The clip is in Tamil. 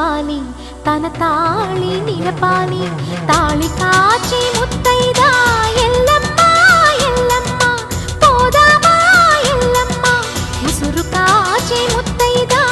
நினைவானி தன தாளி நினைப்பானி தாளி காட்சி முத்தைதா எல்லம்மா எல்லம்மா போதாமா எல்லம்மா உசுறு காட்சி முத்தைதா